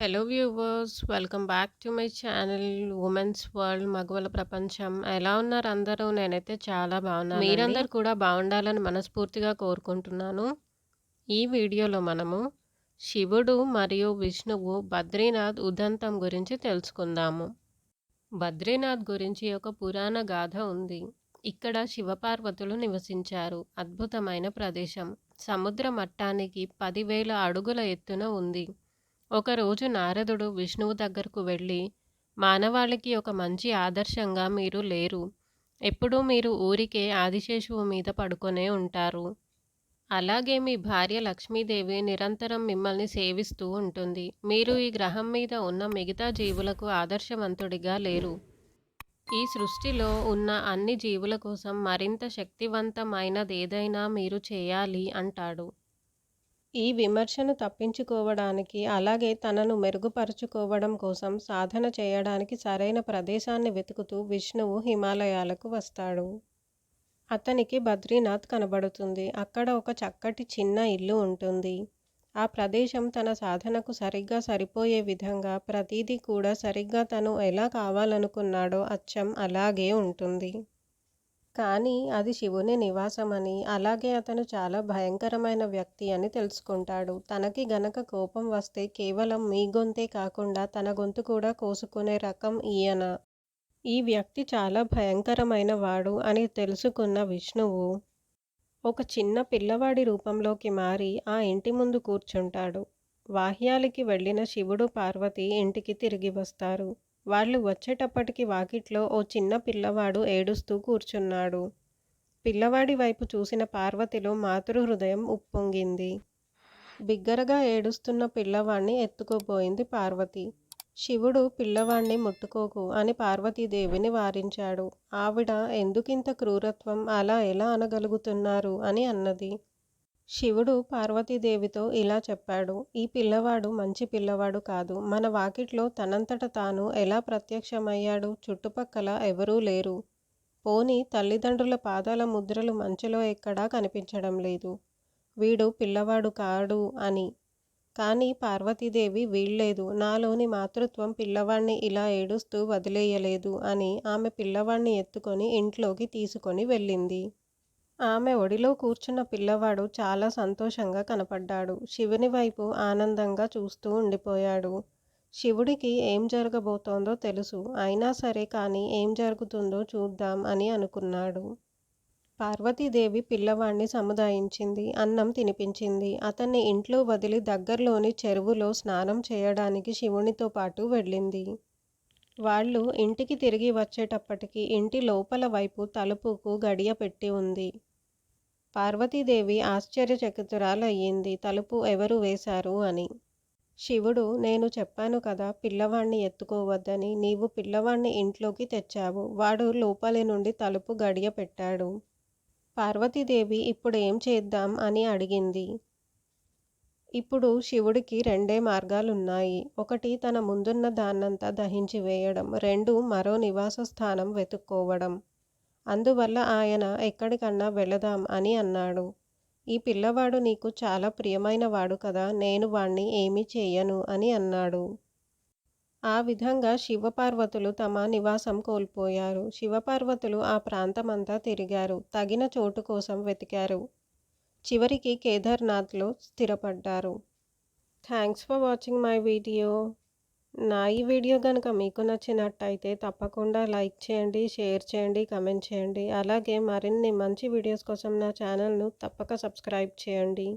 Hello viewers welcome back to my channel women's world మగవల ప్రపంచం. ఎలా ఉన్నారు అందరూ? నేనైతే చాలా బాగున్నాను మీరందరూ కూడా బాగుండాలని మనస్ఫూర్తిగా కోరుకుంటున్నాను. ఈ వీడియోలో మనము శివుడు మరియు విష్ణువు బద్రీనాథ్ ఉదంతం గురించి తెలుసుకుందాము. బద్రీనాథ్ గురించి ఒక పురాణ గాథ ఉంది. ఇక్కడ శివపార్వతులు నివసించారు. అద్భుతమైన ప్రదేశం. సముద్ర మట్టానికి పదివేల అడుగుల ఎత్తున ఉంది. ఒకరోజు నారదుడు విష్ణువు దగ్గరకు వెళ్ళి మానవాళికి ఒక మంచి ఆదర్శంగా మీరు లేరు. ఎప్పుడూ మీరు ఊరికే ఆదిశేషువు మీద పడుకొనే ఉంటారు. అలాగే మీ భార్య లక్ష్మీదేవి నిరంతరం మిమ్మల్ని సేవిస్తూ ఉంటుంది. మీరు ఈ గ్రహం మీద ఉన్న మిగతా జీవులకు ఆదర్శవంతుడిగా లేరు. ఈ సృష్టిలో ఉన్న అన్ని జీవుల కోసం మరింత శక్తివంతమైనదేదైనా మీరు చేయాలి అంటాడు. ఈ విమర్శను తప్పించుకోవడానికి అలాగే తనను మెరుగుపరుచుకోవడం కోసం సాధన చేయడానికి సరైన ప్రదేశాన్ని వెతుకుతూ విష్ణువు హిమాలయాలకు వస్తాడు. అతనికి బద్రీనాథ్ కనబడుతుంది. అక్కడ ఒక చక్కటి చిన్న ఇల్లు ఉంటుంది. ఆ ప్రదేశం తన సాధనకు సరిగ్గా సరిపోయే విధంగా ప్రతీది కూడా సరిగ్గా తను ఎలా కావాలనుకున్నాడో అచ్చం అలాగే ఉంటుంది. కానీ అది శివుని నివాసమని అలాగే అతను చాలా భయంకరమైన వ్యక్తి అని తెలుసుకుంటాడు. తనకి గనక కోపం వస్తే కేవలం మీ గొంతే కాకుండా తన గొంతు కూడా కోసుకునే రకం ఈయన. ఈ వ్యక్తి చాలా భయంకరమైన వాడు అని తెలుసుకున్న విష్ణువు ఒక చిన్న పిల్లవాడి రూపంలోకి మారి ఆ ఇంటి ముందు కూర్చుంటాడు. వాహ్యాలకి వెళ్ళిన శివుడు పార్వతి ఇంటికి తిరిగి వస్తారు. వాళ్ళు వచ్చేటప్పటికి వాకిట్లో ఓ చిన్న పిల్లవాడు ఏడుస్తూ కూర్చున్నాడు. పిల్లవాడి వైపు చూసిన పార్వతిలో మాతృ హృదయం ఉప్పొంగింది. బిగ్గరగా ఏడుస్తున్న పిల్లవాణ్ణి ఎత్తుకోపోయింది పార్వతి. శివుడు పిల్లవాణ్ణి ముట్టుకోకు అని పార్వతీదేవిని వారించాడు. ఆవిడ ఎందుకింత క్రూరత్వం? అలా ఎలా అనగలుగుతున్నారు? అని అన్నది. శివుడు పార్వతీదేవితో ఇలా చెప్పాడు ఈ పిల్లవాడు మంచి పిల్లవాడు కాదు. మన వాకిట్లో తనంతట తాను ఎలా ప్రత్యక్షమయ్యాడు? చుట్టుపక్కల ఎవరూ లేరు. పోని తల్లిదండ్రుల పాదాల ముద్రలు మంచులో ఎక్కడా కనిపించడం లేదు. వీడు పిల్లవాడు కాడు అని. కానీ పార్వతీదేవి వీల్లేదు. నాలోని మాతృత్వం పిల్లవాణ్ణి ఇలా ఏడుస్తూ వదిలేయలేదు అని ఆమె పిల్లవాణ్ణి ఎత్తుకొని ఇంట్లోకి తీసుకొని వెళ్ళింది. ఆమె ఒడిలో కూర్చున్న పిల్లవాడు చాలా సంతోషంగా కనపడ్డాడు. శివుని వైపు ఆనందంగా చూస్తూ ఉండిపోయాడు. శివుడికి ఏం జరగబోతోందో తెలుసు. అయినా సరే కానీ ఏం జరుగుతుందో చూద్దాం అని అనుకున్నాడు. పార్వతీదేవి పిల్లవాణ్ణి సముదాయించింది. అన్నం తినిపించింది. అతన్ని ఇంట్లో వదిలి దగ్గరలోని చెరువులో స్నానం చేయడానికి శివునితో పాటు వెళ్ళింది. వాళ్ళు ఇంటికి తిరిగి వచ్చేటప్పటికి ఇంటి లోపల వైపు తలుపుకు గడియ పెట్టి ఉంది. పార్వతీదేవి ఆశ్చర్యచకితురాలయ్యింది. తలుపు ఎవరు వేశారు అని. శివుడు నేను చెప్పాను కదా పిల్లవాణ్ణి ఎత్తుకోవద్దని. నీవు పిల్లవాణ్ణి ఇంట్లోకి తెచ్చావు. వాడు లోపలి నుండి తలుపు గడియ పెట్టాడు పార్వతీదేవి ఇప్పుడు ఏం చేద్దాం అని అడిగింది. ఇప్పుడు శివుడికి రెండే మార్గాలున్నాయి. ఒకటి తన ముందున్న దాన్నంతా దహించి వేయడం. రెండు మరో నివాస స్థానం వెతుక్కోవడం. అందువల్ల ఆయన ఎక్కడికన్నా వెళదాం అని అన్నాడు. ఈ పిల్లవాడు నీకు చాలా ప్రియమైన వాడు కదా నేను వాణ్ణి ఏమీ చేయను అని అన్నాడు. ఆ విధంగా శివపార్వతులు తమ నివాసం కోల్పోయారు. శివపార్వతులు ఆ ప్రాంతమంతా తిరిగారు. తగిన చోటు కోసం వెతికారు. చివరికి కేదార్నాథ్లో స్థిరపడ్డారు. Thanks for watching my video. నా ఈ వీడియో కనుక మీకు నచ్చినట్టయితే తప్పకుండా లైక్ చేయండి షేర్ చేయండి కమెంట్ చేయండి. అలాగే మరిన్ని మంచి వీడియోస్ కోసం నా ఛానల్ను తప్పక సబ్స్క్రైబ్ చేయండి.